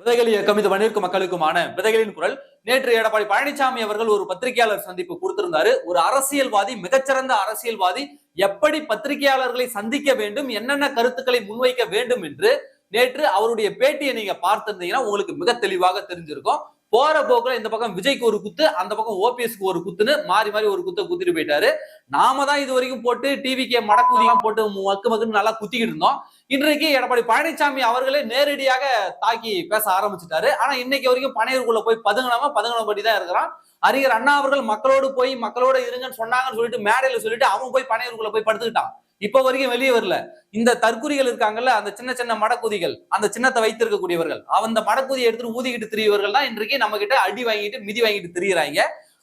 விதைகள் இயக்கம் இது வன்னிற்கு மக்களுக்குமான விதைகளின் குரல். நேற்று எடப்பாடி பழனிசாமி அவர்கள் ஒரு பத்திரிகையாளர் சந்திப்பு கொடுத்திருந்தாரு. ஒரு அரசியல்வாதி மிகச்சிறந்த அரசியல்வாதி எப்படி பத்திரிகையாளர்களை சந்திக்க வேண்டும் என்னென்ன கருத்துக்களை முன்வைக்க வேண்டும் என்று நேற்று அவருடைய பேட்டியை நீங்க பார்த்திருந்தீங்கன்னா உங்களுக்கு மிக தெளிவாக தெரிஞ்சிருக்கும். போற போக்குல இந்த பக்கம் விஜய்க்கு ஒரு குத்து அந்த பக்கம் ஓபிஎஸ்க்கு ஒரு குத்துன்னு மாறி மாறி ஒரு குத்தை குத்திட்டு போயிட்டாரு. நாம தான் இது வரைக்கும் போட்டு டிவிக்கு மடக்குதிலாம் போட்டு மக்கு மக்குன்னு நல்லா குத்திக்கிட்டு இருந்தோம். இன்றைக்கு எடப்பாடி பழனிசாமி அவர்களே நேரடியாக தாக்கி பேச ஆரம்பிச்சிட்டாரு. ஆனா இன்னைக்கு வரைக்கும் பனையூருக்குள்ள போய் பதுங்கினவன் பதுங்கினபடி தான் இருக்கிறான். அறிஞர் அண்ணா அவர்கள் மக்களோடு போய் மக்களோட இருங்கன்னு சொன்னாங்கன்னு சொல்லிட்டு மேடையில சொல்லிட்டு அவன் போய் பனையூருக்குள்ள போய் படுத்துக்கிட்டான். இப்ப வரைக்கும் வெளியே வரல. இந்த தற்குறிகள் இருக்காங்கல்ல அந்த சின்ன சின்ன மடக்குதிகள் அந்த சின்னத்தை வைத்திருக்கக்கூடியவர்கள் அந்த மடக்குதியை எடுத்துட்டு ஊதிக்கிட்டு திரியவர்கள் தான் இன்றைக்கு நம்ம கிட்ட அடி வாங்கிட்டு மிதி வாங்கிட்டு திரியறாங்க.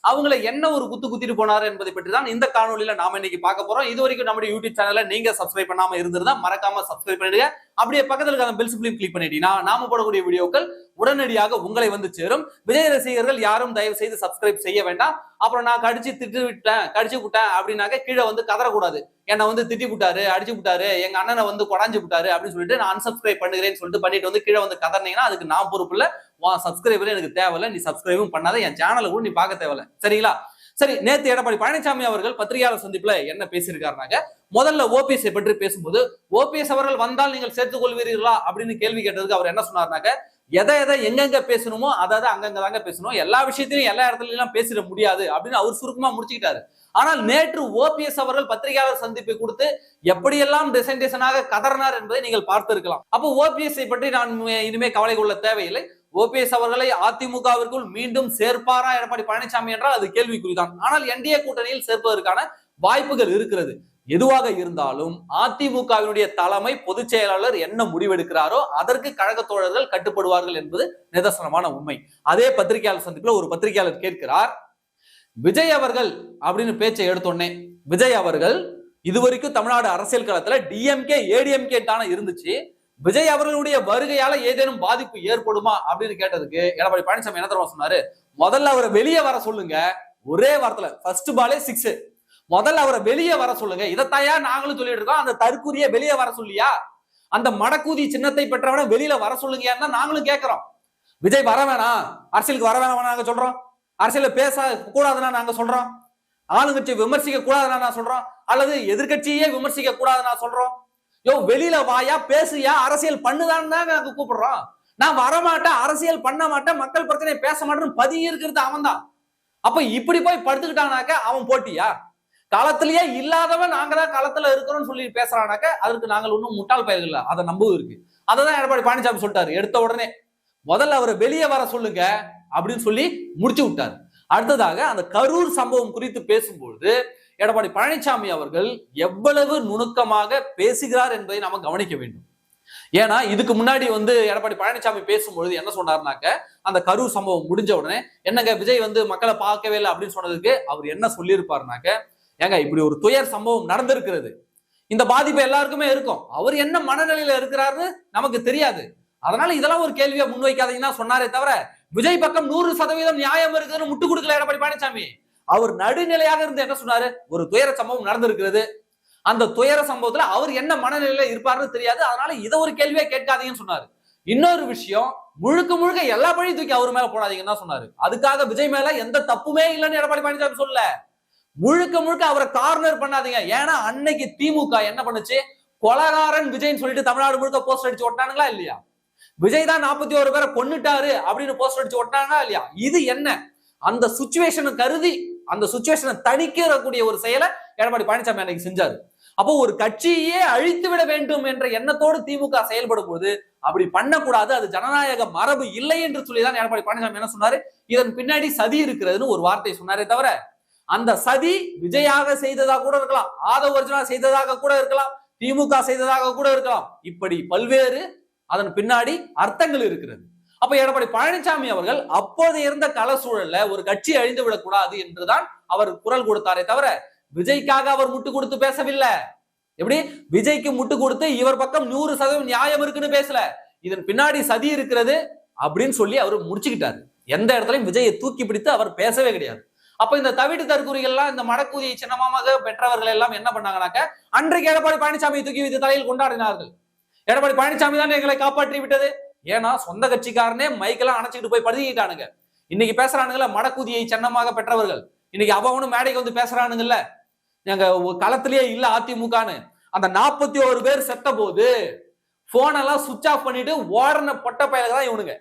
அவங்கள என்ன ஒரு குத்து குத்திட்டு போனாரு என்பதை பற்றி தான் இந்த காணொலியில நாம இன்னைக்கு பார்க்க போறோம். இது வரைக்கும் நம்முடைய யூடியூப் சேனல்ல நீங்க சப்ஸ்கிரைப் பண்ணாம இருந்திருந்தா மறக்காம சப்ஸ்கிரைப் பண்ணிடுங்க. அப்படியே பக்கத்தில் இருக்க அந்த பெல் சிம்லையும் கிளிக் பண்ணிட்டீங்கன்னா நாம போடக்கூடிய வீடியோக்கள் உடனடியாக உங்களை வந்து சேரும். விஜய் ரசிகர்கள் யாரும் தயவு செய்து சப்ஸ்கிரைப் செய்ய வேண்டாம். அப்புறம் நான் கடிச்சு திட்டு விட்டேன் கடிச்சு விட்டேன் அப்படின்னாக்க கீழே வந்து கதறக்கூடாது. என்னை வந்து திட்டி விட்டாரு அடிச்சு விட்டாரு எங்க அண்ணனை வந்து கொடாஞ்சு விட்டாரு அப்படின்னு சொல்லிட்டு நான் அன்சப்ஸ்கிரைப் பண்ணுகிறேன்னு சொல்லிட்டு பண்ணிட்டு வந்து கீழே வந்து கதறினீங்கன்னா அதுக்கு நான் பொறுப்பு இல்லை. வா சப்ஸ்கிரைபர் எனக்கு தேவையில்ல நீ சப்ஸ்கிரைபும் பண்ணாத என் சேனலை கூட நீ பார்க்க தேவையில்ல. சரிங்களா? சரி நேத்து எடப்பாடி பழனிசாமி அவர்கள் பத்திரிகையாளர் சந்திப்புல என்ன பேசியிருக்காருனாங்க முதல்ல ஓபிஎஸ் பற்றி பேசும்போது ஓபிஎஸ் அவர்கள் வந்தால் நீங்கள் சேர்த்துக் கொள்வீர்களா அப்படின்னு கேள்வி கேட்டதுக்கு அவர் என்ன சொன்னார்னாக்க எதை எதை எங்கெங்க பேசணுமோ அதாவது அங்கங்க தாங்க பேசணும். எல்லா விஷயத்திலையும் எல்லா இடத்துலயும் எல்லாம் பேசிட முடியாது அப்படின்னு அவர் சுருக்கமா முடிச்சுக்கிட்டாரு. ஆனால் நேற்று ஓபிஎஸ் அவர்கள் பத்திரிகையாளர் சந்திப்பை கொடுத்து எப்படியெல்லாம் டிசைன் டிசைனாக கதறினார் என்பதை நீங்கள் பார்த்திருக்கலாம். அப்போ ஓபிஎஸ்ஐ பற்றி நான் இனிமே கவலை கொள்ள தேவையில்லை. ஓபிஎஸ் அவர்களை அதிமுகவிற்குள் மீண்டும் சேர்ப்பாரா எடப்பாடி பழனிசாமி என்றால் அது கேள்விக்குறிதான். ஆனால் என்டிஏ கூட்டணியில் சேர்ப்பதற்கான வாய்ப்புகள் இருக்கிறது. எதுவாக இருந்தாலும் அதிமுகவினுடைய தலைமை பொதுச் செயலாளர் என்ன முடிவெடுக்கிறாரோ அதற்கு கழக தோழர்கள் கட்டுப்படுவார்கள் என்பது நிதர்சனமான உண்மை. அதே பத்திரிகையாளர் சந்திப்புல ஒரு பத்திரிகையாளர் கேட்கிறார் விஜய் அவர்கள் அப்படின்னு பேச்சை எடுத்தோடனே விஜய் அவர்கள் இதுவரைக்கும் தமிழ்நாடு அரசியல் களத்துல டிஎம்கே ஏடிஎம்கே தானே இருந்துச்சு. விஜய் அவர்களுடைய வருகையால ஏதேனும் பாதிப்பு ஏற்படுமா அப்படின்னு கேட்டதுக்கு எடப்பாடி பழனிசாமி என்ன தருவா சொன்னாரு? முதல்ல அவரை வெளியே வர சொல்லுங்க. ஒரே வாரத்துல. ஃபர்ஸ்ட் பாலே சிக்ஸ் முதல்ல அவரை வெளியே வர சொல்லுங்க. இதைத்தாயா நாங்களும் சொல்லிட்டு இருக்கோம். அந்த தற்கூரிய வெளியே வர சொல்லியா? அந்த மடக்கூதி சின்னத்தை பெற்றவன வெளியில வர சொல்லுங்க நாங்களும் கேட்கிறோம். விஜய் வர வேணாம். அரசியலுக்கு வர வேணாம் நாங்க சொல்றோம். அரசியல பேச கூடாதுன்னா நாங்க சொல்றோம். ஆளுங்கட்சி விமர்சிக்க கூடாதுன்னா நான் சொல்றோம். அல்லது எதிர்கட்சியே விமர்சிக்க கூடாதுன்னா சொல்றோம். யோ வெளியில வாயா பேசுயா அரசியல் பண்ணுதான்னு தான் நாங்க கூப்பிடுறோம். நான் வரமாட்டேன் அரசியல் பண்ண மாட்டேன் மக்கள் பிரச்சனை பேச மாட்டேன்னு பதிய இருக்கிறது அவன் தான் அப்ப இப்படி போய் படுத்துக்கிட்டானாக்க அவன் போட்டியா? களத்திலேயே இல்லாதவன் நாங்க தான் களத்துல இருக்கிறோம்னு சொல்லி பேசுறானாக்க அதற்கு நாங்கள் ஒன்றும் முட்டாள் பயிர்கள் இல்லை. அதை நம்பவும் இருக்கு அதை தான் எடப்பாடி பழனிசாமி சொல்லிட்டாரு. எடுத்த உடனே முதல்ல அவரை வெளியே வர சொல்லுங்க அப்படின்னு சொல்லி முடிச்சு விட்டார். அடுத்ததாக அந்த கரூர் சம்பவம் குறித்து பேசும்பொழுது எடப்பாடி பழனிசாமி அவர்கள் எவ்வளவு நுணுக்கமாக பேசுகிறார் என்பதை நாம கவனிக்க வேண்டும். ஏன்னா இதுக்கு முன்னாடி வந்து எடப்பாடி பழனிசாமி பேசும்பொழுது என்ன சொன்னார்னாக்க அந்த கரூர் சம்பவம் முடிஞ்ச உடனே என்னங்க விஜய் வந்து மக்களை பார்க்கவே இல்லை அப்படின்னு சொன்னதுக்கு அவர் என்ன சொல்லியிருப்பாருனாக்க ஏங்க இப்படி ஒரு துயர் சம்பவம் நடந்திருக்கிறது. இந்த பாதிப்பு எல்லாருக்குமே இருக்கும். அவர் என்ன மனநிலையில இருக்கிறாருன்னு நமக்கு தெரியாது. அதனால இதெல்லாம் ஒரு கேள்வியை முன்வைக்காதீங்கன்னா சொன்னாரே தவிர விஜய் பக்கம் நூறு சதவீதம் நியாயம் இருக்குதுன்னு முட்டு கொடுக்கல எடப்பாடி பழனிசாமி. அவர் நடுநிலையாக இருந்து என்ன சொன்னாரு? ஒரு துயர சம்பவம் நடந்திருக்கிறது. அந்த துயர சம்பவத்துல அவர் என்ன மனநிலையில இருப்பாருன்னு தெரியாது. அதனால இதை ஒரு கேள்வியே கேட்காதீங்கன்னு சொன்னாரு. இன்னொரு விஷயம் முழுக்க முழுக்க எல்லா பழியும் தூக்கி அவர் மேல போடாதீங்கன்னு தான் சொன்னாரு. அதுக்காக விஜய் மேல எந்த தப்புமே இல்லைன்னு எடப்பாடி பழனிசாமி சொல்லல. முழுக்க முழுக்க அவரை கார்னர் பண்ணாதீங்க. ஏன்னா அன்னைக்கு திமுக என்ன பண்ணுச்சு? கொலகாரன் விஜய்னு சொல்லிட்டு தமிழ்நாடு முழுக்க போஸ்ட் அடிச்சு ஒட்டானுங்களா இல்லையா? விஜய் தான் நாற்பத்தி ஒரு பேரை கொன்னுட்டாரு அப்படின்னு போஸ்டர் அடிச்சு ஒட்டாங்களா இல்லையா? இது என்ன? அந்த சுச்சுவேஷனை கருதி அந்த சுச்சுவேஷனை தணிக்கிறக்கூடிய ஒரு செயலை எடப்பாடி பழனிசாமி அன்னைக்கு செஞ்சாரு. அப்போ ஒரு கட்சியே அழித்து விட வேண்டும் என்ற எண்ணத்தோடு திமுக செயல்படும் போது அப்படி பண்ணக்கூடாது அது ஜனநாயக மரபு இல்லை என்று சொல்லிதான் எடப்பாடி பழனிசாமி என்ன சொன்னாரு? இதன் பின்னாடி சதி இருக்கிறதுன்னு ஒரு வார்த்தை சொன்னாரே தவிர அந்த சதி விஜயாக செய்ததாக கூட இருக்கலாம் ஆதவ அர்ஜுனா செய்ததாக கூட இருக்கலாம் திமுக செய்ததாக கூட இருக்கலாம். இப்படி பல்வேறு அதன் பின்னாடி அர்த்தங்கள் இருக்கிறது. அப்ப எடப்பாடி பழனிசாமி அவர்கள் அப்போது இருந்த கள சூழல்ல ஒரு கட்சி அழிந்து விடக்கூடாது என்றுதான் அவர் குரல் கொடுத்தாரே தவிர விஜய்க்காக அவர் முட்டு கொடுத்து பேசவில்லை. எப்படி? விஜய்க்கு முட்டு கொடுத்து இவர் பக்கம் நூறு சதவீதம் நியாயம் இருக்குன்னு பேசல. இதன் பின்னாடி சதி இருக்கிறது அப்படின்னு சொல்லி அவர் முடிச்சுக்கிட்டாரு. எந்த இடத்துலயும் விஜயை தூக்கி பிடித்து அவர் பேசவே கிடையாது. அப்ப இந்த தவிட்டு தற்கூறிகள்லாம் இந்த மடக்கூதியை சின்னமாக பெற்றவர்கள் எல்லாம் என்ன பண்ணாங்கனாக்க அன்றைக்கு எடப்பாடி பழனிசாமியை தூக்கி வைத்து தலையில் கொண்டாடினார்கள். எடப்பாடி பழனிசாமி தான் எங்களை காப்பாற்றி விட்டது? ஏன்னா சொந்த கட்சிக்காரனே மைக்கெல்லாம் அணைச்சிட்டு போய் படுத்திக்கிட்டானுங்க. இன்னைக்கு பேசுறானுங்கல்ல மடக்குதியை சன்னமாக பெற்றவர்கள். இன்னைக்கு அவனும் மேடைக்கு வந்து பேசுறானுங்கல்ல. எங்க களத்திலேயே இல்ல அதிமுகன்னு. அந்த நாற்பத்தி ஒரு பேர் செத்த போது போனெல்லாம் சுவிட்ச் சுவிச் ஆஃப் பண்ணிட்டு ஓடன பொட்ட பயலுக்கு தான் இவனுங்க.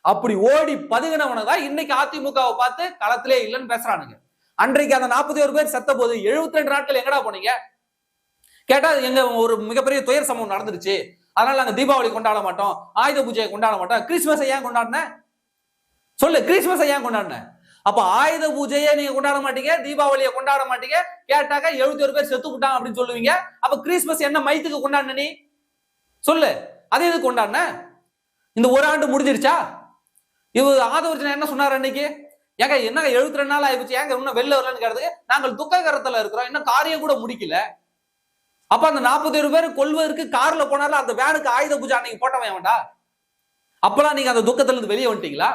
அப்படி ஓடி பதுங்கினவனை தான் இன்னைக்கு அதிமுகவை பார்த்து களத்திலே இல்லைன்னு பேசுறானுங்க. அன்றைக்கு அந்த நாற்பத்தி ஒரு பேர் செத்த போது எழுபத்தி ரெண்டு நாட்கள் எங்கடா போனீங்க? கேட்டா எங்க ஒரு மிகப்பெரிய துயர் சம்பவம் நடந்துருச்சு. அதனால நாங்க தீபாவளி கொண்டாட மாட்டோம். ஆயுத பூஜையை கொண்டாட மாட்டோம். கிறிஸ்துமஸை ஏன் கொண்டாடின? சொல்லு கிறிஸ்துமஸை ஏன் கொண்டாடின? அப்ப ஆயுத பூஜையை நீங்க கொண்டாட மாட்டீங்க தீபாவளியை கொண்டாட மாட்டீங்க. கேட்டாக்க எழுபத்தி ஒரு பேர் செத்து விட்டாங்க அப்படின்னு சொல்லுவீங்க. அப்ப கிறிஸ்துமஸ் என்ன மைத்துக்கு கொண்டாடின நீ? சொல்லு அதே இது கொண்டாடின? இந்த ஒரு ஆண்டு முடிஞ்சிருச்சா? இவ ஆதவர்ஜன என்ன சொன்னார் அன்னைக்கு? ஏங்க என்னங்க எழுபத்தி ரெண்டு நாள் ஆயிடுச்சு ஏங்க இன்னும் வெளில வரலன்னு கேட்டதுக்கு நாங்கள் துக்ககரத்துல இருக்கிறோம். இன்னும் காரியம் கூட முடிக்கல. அப்ப அந்த நாற்பத்தி ஏழு பேர் கொள்வதற்கு கார்ல போனால அந்த வேனுக்கு ஆயுத பூஜை அன்னைக்கு போட்டவன் வேண்டா அப்பெல்லாம் நீங்க அந்த துக்கத்துல இருந்து வெளியே வந்துட்டீங்களா?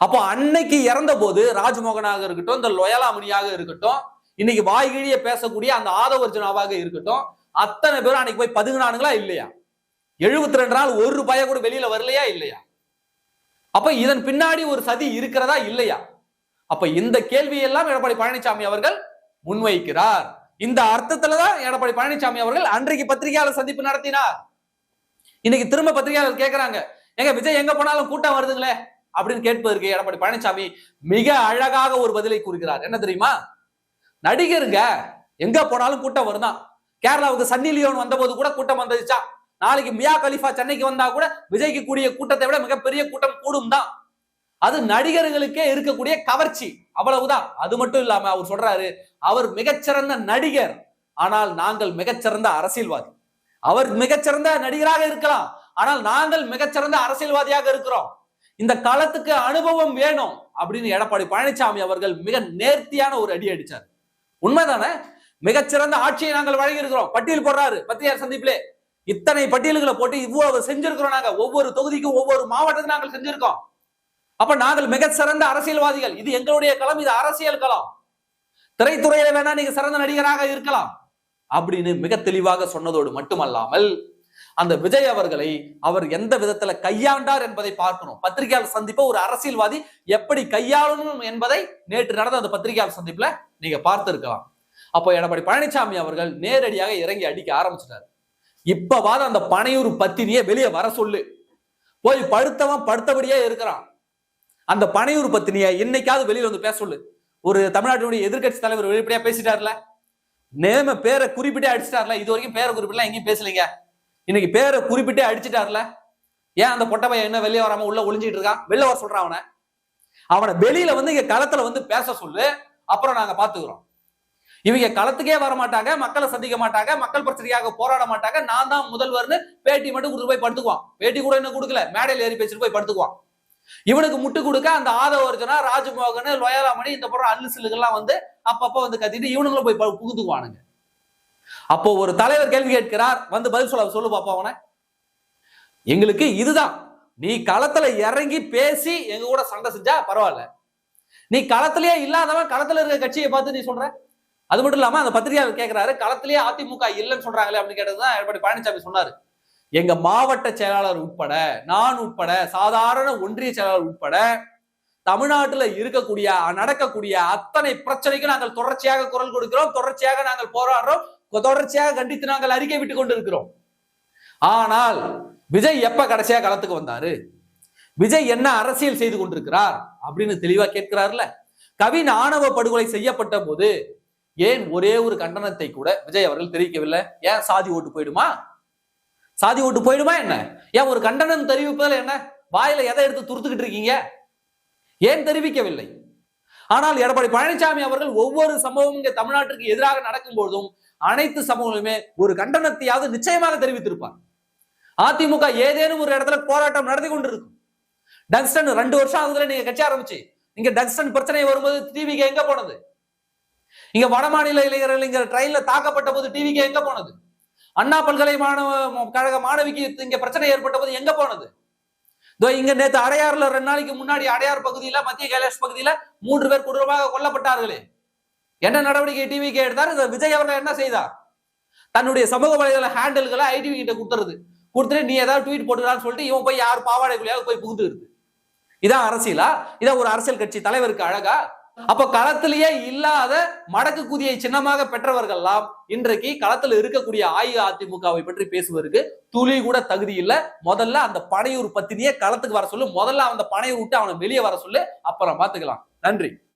அப்போ அன்னைக்கு இறந்த போது ராஜ்மோகனாக இருக்கட்டும் இந்த லொயலாமணியாக இருக்கட்டும் இன்னைக்கு வாய்கிழிய பேசக்கூடிய அந்த ஆதவர்ஜனாவாக இருக்கட்டும் அத்தனை பேரும் அன்னைக்கு போய் பதுங்கினானுங்களா இல்லையா? எழுபத்தி ரெண்டு நாள் ஒரு ரூபாய கூட வெளியில வரலையா இல்லையா? அப்ப இதன் பின்னாடி ஒரு சதி இருக்கிறதா இல்லையா? அப்ப இந்த கேள்வியெல்லாம் எடப்பாடி பழனிசாமி அவர்கள் முன்வைக்கிறார். இந்த அர்த்தத்துல தான் எடப்பாடி பழனிசாமி அவர்கள் அன்றைக்கு பத்திரிகையாளர் சந்திப்பு நடத்தினார். இன்னைக்கு திரும்ப பத்திரிகையாளர் கேட்கிறாங்க எங்க விஜய் எங்க போனாலும் கூட்டம் வருதுங்களே? அப்படின்னு கேட்பதற்கு எடப்பாடி பழனிசாமி மிக அழகாக ஒரு பதிலை கூறுகிறார். என்ன தெரியுமா? நடிகருங்க எங்க போனாலும் கூட்டம் வருதான் கேரளாவுக்கு சன்னி லியோன் வந்த போது கூட கூட்டம் வந்துச்சா நாளைக்கு மியா கலிஃபா சென்னைக்கு வந்தா கூட விஜய்க்கு கூடிய கூட்டத்தை விட மிகப்பெரிய கூட்டம் கூடும் தான் அது நடிகர்களுக்கே இருக்கக்கூடிய கவர்ச்சி. அவ்வளவுதான். அது மட்டும் இல்லாம அவர் சொல்றாரு அவர் மிகச்சிறந்த நடிகர். ஆனால் நாங்கள் மிகச்சிறந்த அரசியல்வாதி. அவர் மிகச்சிறந்த நடிகராக இருக்கலாம். ஆனால் நாங்கள் மிகச்சிறந்த அரசியல்வாதியாக இருக்கிறோம். இந்த காலத்துக்கு அனுபவம் வேணும் அப்படின்னு எடப்பாடி பழனிசாமி அவர்கள் மிக நேர்த்தியான ஒரு அடி அடிச்சார். உண்மைதானே? மிகச்சிறந்த ஆட்சியை நாங்கள் வழங்கி இருக்கிறோம் பட்டியல் போடுறாரு பத்திரிகையார் சந்திப்பிலே. இத்தனை பட்டியல்களை போட்டு இவ்வளவு செஞ்சிருக்கிறோம் நாங்க. ஒவ்வொரு தொகுதிக்கும் ஒவ்வொரு மாவட்டத்துக்கும் நாங்கள் செஞ்சிருக்கோம். அப்ப நாங்கள் மிக சிறந்த அரசியல்வாதிகள். இது எங்களுடைய களம் இது அரசியல் களம். திரைத்துறையில வேணா நீங்க சிறந்த நடிகராக இருக்கலாம். அப்படின்னு மிக தெளிவாக சொன்னதோடு மட்டுமல்லாமல் அந்த விஜய் அவர்களை அவர் எந்த விதத்துல கையாண்டார் என்பதை பார்க்கணும். பத்திரிகையாளர் சந்திப்பை ஒரு அரசியல்வாதி எப்படி கையாளணும் என்பதை நேற்று நடந்த அந்த பத்திரிகையாளர் சந்திப்புல நீங்க பார்த்திருக்கலாம். அப்போ எடப்பாடி பழனிசாமி அவர்கள் நேரடியாக இறங்கி அடிக்க ஆரம்பிச்சிட்டார். இப்பவாத அந்த பனையூர் பத்தினியை வெளியே வர சொல்லு. போய் படுத்தவன் படுத்தபடியே இருக்கிறான். அந்த பனையூர் பத்தினியை இன்னைக்காவது வெளியில வந்து பேச சொல்லு. ஒரு தமிழ்நாட்டினுடைய எதிர்க்கட்சி தலைவர் வெளிப்படையா பேசிட்டார்ல? நேம பேரை குறிப்பிட்டே அடிச்சிட்டார்ல? இது வரைக்கும் பேரை குறிப்பிட்டலாம் எங்கேயும் பேசலைங்க. இன்னைக்கு பேரை குறிப்பிட்டே அடிச்சிட்டார்ல? ஏன் அந்த பொட்ட பையன் என்ன வெளியே வராம உள்ள ஒளிஞ்சிட்டு இருக்கான்? வெளில வர சொல்றான் அவனை. அவனை வெளியில வந்து இங்க களத்துல வந்து பேச சொல்லு. அப்புறம் நாங்க பாத்துக்கிறோம். இவங்க களத்துக்கே வர மாட்டாங்க மக்களை சந்திக்க மாட்டாங்க மக்கள் பிரச்சனைக்காக போராட மாட்டாங்க. நான் தான் முதல்வர்னு பேட்டி மட்டும் கொடுத்து போய் படுத்துக்குவான். பேட்டி கூட என்ன கொடுக்கல. மேடையில் ஏறி பேசிட்டு போய் படுத்துக்குவான். இவனுக்கு முட்டு கொடுக்க அந்த ஆதவ அர்ஜுனா ராஜமோகன் லோயாலாமணி இந்த போற அல்லு சில்லுகள்லாம் வந்து அப்பப்ப வந்து கத்திட்டு இவனுங்களும் போய் பு- புகுந்துக்குவானுங்க அப்போ ஒரு தலைவர் கேள்வி கேட்கிறார் வந்து பதில் சொல்ல சொல்லு பாப்பா அவனை. எங்களுக்கு இதுதான். நீ களத்துல இறங்கி பேசி எங்க கூட சண்டை செஞ்சா பரவாயில்ல. நீ களத்திலேயே இல்லாதவன் களத்துல இருக்க கட்சியை பார்த்து நீ சொல்ற? அது மட்டும் இல்லாம அந்த பத்திரிகையாளர் கேட்கிறாரு களத்திலேயே அதிமுக இல்லைன்னு சொல்றாங்களே அப்படின்னு கேட்டதுதான் எடப்பாடி பழனிசாமி சொன்னாரு. எங்க மாவட்ட செயலாளர் உட்பட நான் உட்பட சாதாரண ஒன்றிய செயலாளர் உட்பட தமிழ்நாட்டுல இருக்கக்கூடிய நடக்கக்கூடிய அத்தனை பிரச்சனைக்கும் நாங்கள் தொடர்ச்சியாக குரல் கொடுக்கிறோம். தொடர்ச்சியாக நாங்கள் போராடுறோம். தொடர்ச்சியாக கண்டித்து நாங்கள் அறிக்கை விட்டு கொண்டு இருக்கிறோம் ஆனால் விஜய் எப்ப கடைசியா களத்துக்கு வந்தாரு? விஜய் என்ன அரசியல் செய்து கொண்டிருக்கிறார் அப்படின்னு தெளிவா கேட்கிறார்ல? கவின் ஆணவ படுகொலை செய்யப்பட்ட போது ஏன் ஒரே ஒரு கண்டனத்தை கூட விஜய் அவர்கள் தெரிவிக்கவில்லை? ஏன் சாதி ஓட்டு போயிடுமா? சாதி ஓட்டு போயிடுமா என்ன? ஏன் ஒரு கண்டனம் தெரிவிப்பதில் என்ன? வாயில எதை எடுத்து துருத்துக்கிட்டு இருக்கீங்க? ஏன் தெரிவிக்கவில்லை? ஆனால் எடப்பாடி பழனிசாமி அவர்கள் ஒவ்வொரு சம்பவமும் இங்கே தமிழ்நாட்டிற்கு எதிராக நடக்கும் பொழுதும் அனைத்து சம்பவங்களுமே ஒரு கண்டனத்தையாவது நிச்சயமாக தெரிவித்திருப்பார். அதிமுக ஏதேனும் ஒரு இடத்துல போராட்டம் நடத்தி கொண்டிருக்கும். டங்ஸ்டன் ரெண்டு வருஷம் ஆகுதுல நீங்க கட்சி ஆரம்பிச்சு. இங்க டங்ஸ்டன் பிரச்சனை வரும்போது டிவிக்கு எங்க போனது? இங்க வடமாநில இளைஞர்கள் இங்க ட்ரெயின்ல தாக்கப்பட்ட போது டிவிக்கு எங்க போனது? அண்ணா பல்கலை மாணவ கழக மாணவிக்கு இங்க பிரச்சனை ஏற்பட்ட போது எங்க போனது? இதோ இங்க நேற்று அடையாறுல ரெண்டு நாளைக்கு முன்னாடி அடையார் பகுதியில மத்திய கைலாஷ் பகுதியில மூன்று பேர் கொடூரமாக கொல்லப்பட்டார்களே. என்ன நடவடிக்கை டிவிக்கு எடுத்தார்? இந்த விஜய் அவர்கள் என்ன செய்தார்? தன்னுடைய சமூக வலைதள ஹேண்டில்களை ஐடிவி கிட்ட கொடுத்துருது. கொடுத்துட்டு நீ ஏதாவது ட்வீட் போட்டுடான்னு சொல்லிட்டு இவன் போய் யார் பாவாடைக்குள்ளேயாவது போய் புகுந்துருது. இதான் அரசியலா? இதான் ஒரு அரசியல் கட்சி தலைவருக்கு அழகா அப்ப களத்திலேயே இல்லாத மடக்கு குதியை சின்னமாக பெற்றவர்கள்லாம் இன்றைக்கு களத்துல இருக்கக்கூடிய அஇஅதிமுகவை பற்றி பேசுவதற்கு துளி கூட தகுதி இல்ல. முதல்ல அந்த பனையூர் பத்தினியே களத்துக்கு வர சொல்லு. முதல்ல அந்த பனையூர் விட்டு அவனை வெளியே வர சொல்லு. அப்புறம் பாத்துக்கலாம் நன்றி.